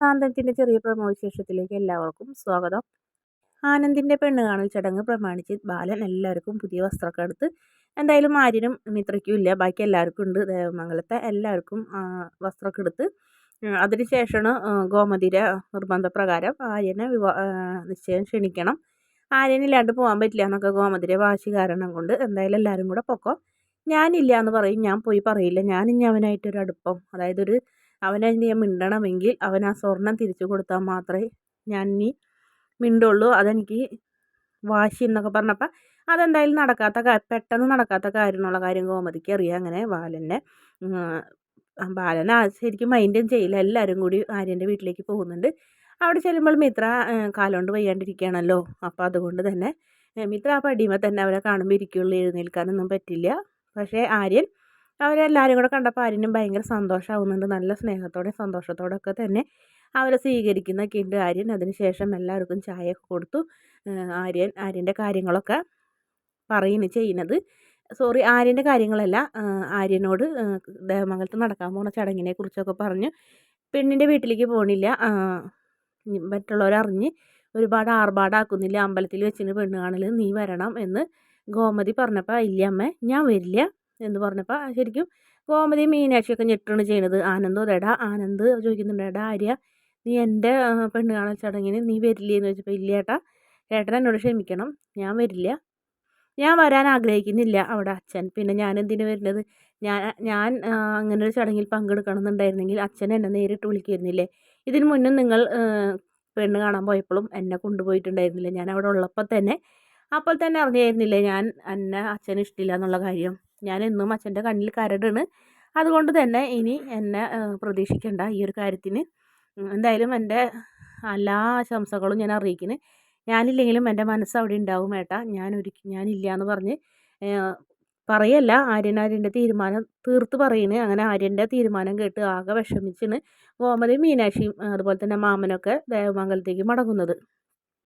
സാന്തനത്തിന്റെ ചെറിയ പ്രമോവിശേഷത്തിലേക്ക് എല്ലാവർക്കും സ്വാഗതം. ആനന്ദിന്റെ പെണ്ണ് കാണൽ ചടങ്ങ് പ്രമാണിച്ച് ബാലൻ എല്ലാവർക്കും പുതിയ വസ്ത്രമൊക്കെ എടുത്ത് എന്തായാലും ആര്യനും മിത്രയ്ക്കും ഇല്ല ബാക്കി എല്ലാവർക്കും ഉണ്ട്. ദേവമംഗലത്തെ എല്ലാവർക്കും വസ്ത്രമൊക്കെ എടുത്ത് അതിനുശേഷമാണ് ഗോമതിര നിർബന്ധപ്രകാരം ആര്യനെ വിവാ നിശ്ചയം ക്ഷണിക്കണം. ആര്യനില്ലാണ്ട് പോകാൻ പറ്റില്ല എന്നൊക്കെ ഗോമതിര വാശി കാരണം കൊണ്ട് എന്തായാലും എല്ലാവരും കൂടെ പൊക്കോ. ഞാനില്ല എന്ന് പറയും. ഞാൻ പോയി പറയില്ല. ഞാൻ ഇനി അടുപ്പം അതായത് ഒരു അവനെ ഞാൻ മിണ്ടണമെങ്കിൽ അവൻ ആ സ്വർണം തിരിച്ചു കൊടുത്താൽ മാത്രമേ ഞാൻ ഇനി മിണ്ടുള്ളൂ. അതെനിക്ക് വാശി എന്നൊക്കെ പറഞ്ഞപ്പോൾ അതെന്തായാലും നടക്കാത്ത പെട്ടെന്ന് നടക്കാത്ത കാര്യം എന്നുള്ള കാര്യം ഗോമതിക്ക് അറിയാം. അങ്ങനെ ബാലനെ ബാലൻ ശരിക്കും മൈൻഡും ചെയ്യില്ല. എല്ലാവരും കൂടി ആര്യന്റെ വീട്ടിലേക്ക് പോകുന്നുണ്ട്. അവിടെ ചെല്ലുമ്പോൾ മിത്ര കാലുകൊണ്ട് വയ്യാണ്ടിരിക്കുകയാണല്ലോ. അപ്പോൾ അതുകൊണ്ട് തന്നെ മിത്ര ആ പടിയുമ്പോൾ തന്നെ അവരെ കാണുമ്പോൾ ഇരിക്കുള്ളൂ. എഴുന്നേൽക്കാനൊന്നും പറ്റില്ല. പക്ഷേ ആര്യൻ അവരെല്ലാവരും കൂടെ കണ്ടപ്പോൾ ആര്യനും ഭയങ്കര സന്തോഷമാവുന്നുണ്ട് നല്ല സ്നേഹത്തോടെ സന്തോഷത്തോടെ ഒക്കെ തന്നെ അവരെ സ്വീകരിക്കുന്നൊക്കെ ഉണ്ട് ആര്യൻ. അതിന് ശേഷം എല്ലാവർക്കും ചായയൊക്കെ കൊടുത്തു. ആര്യൻ ആര്യന്റെ കാര്യങ്ങളൊക്കെ പറയുന്നു ചെയ്യുന്നത്. സോറി ആര്യന്റെ കാര്യങ്ങളല്ല. ആര്യനോട് ദേവമംഗലത്ത് നടക്കാൻ പോകുന്ന ചടങ്ങിനെ കുറിച്ചൊക്കെ പറഞ്ഞു. പെണ്ണിന്റെ വീട്ടിലേക്ക് പോകണില്ല മറ്റുള്ളവരറിഞ്ഞ് ഒരുപാട് ആർഭാടാക്കുന്നില്ല. അമ്പലത്തിൽ വെച്ചിട്ട് പെണ്ണ് കാണൽ നീ വരണം എന്ന് ഗോമതി പറഞ്ഞപ്പോൾ ഇല്ല അമ്മ ഞാൻ വരില്ല. എന്ന് പറഞ്ഞപ്പോൾ ശരിക്കും ഗോമതി മീനാക്ഷിയൊക്കെ ഞെട്ടാണ് ചെയ്യണത്. ആനന്ദോ എടാ ആനന്ദ് ചോദിക്കുന്നുണ്ട്. എടാ ആര്യ? നീ എന്റെ പെണ്ണ് കാണൽ ചടങ്ങിന് നീ വരില്ലേ എന്ന് ചോദിച്ചപ്പോൾ ഇല്ല ഏട്ടാ. ഏട്ടൻ എന്നോട് ക്ഷമിക്കണം. ഞാൻ വരില്ല. ഞാൻ വരാൻ ആഗ്രഹിക്കുന്നില്ല അവിടെ അച്ഛൻ. പിന്നെ ഞാൻ എന്തിനു വരുന്നത് ഞാൻ ഞാൻ അങ്ങനെ ഒരു ചടങ്ങിൽ പങ്കെടുക്കണം എന്നുണ്ടായിരുന്നെങ്കിൽ അച്ഛൻ എന്നെ നേരിട്ട് വിളിക്കുമായിരുന്നില്ലേ? ഇതിന് മുന്നും നിങ്ങൾ പെണ്ണ് കാണാൻ പോയപ്പോഴും എന്നെ കൊണ്ടുപോയിട്ടുണ്ടായിരുന്നില്ല? ഞാൻ അവിടെ ഉള്ളപ്പോൾ തന്നെ അപ്പോൾ തന്നെ അറിഞ്ഞായിരുന്നില്ലേ ഞാൻ എന്നെ അച്ഛന് ഇഷ്ടമില്ല എന്നുള്ള കാര്യം? ഞാൻ എന്നും അച്ഛന്റെ കണ്ണിൽ കരടാണ്. അതുകൊണ്ട് തന്നെ ഇനി എന്നെ പ്രതീക്ഷിക്കേണ്ട ഈ ഒരു കാര്യത്തിന്. എന്തായാലും എന്റെ എല്ലാ ആശംസകളും ഞാൻ അറിയിക്കുന്നു ഞാനില്ലെങ്കിലും എന്റെ മനസ്സ് അവിടെ ഉണ്ടാവും ഏട്ടാ. ഞാൻ ഒരു ഞാനില്ല എന്ന് പറഞ്ഞ് പറയല്ല. ആര്യൻ ആര്യന്റെ തീരുമാനം തീർത്ത് പറയുന്നത് അങ്ങനെ ആര്യന്റെ തീരുമാനം കേട്ട് ആകെ വിഷമിച്ചാണ് ഗോമതിയും മീനാക്ഷിയും അതുപോലെ തന്നെ മാമനൊക്കെ ദേവമംഗലത്തേക്ക് മടങ്ങുന്നത്.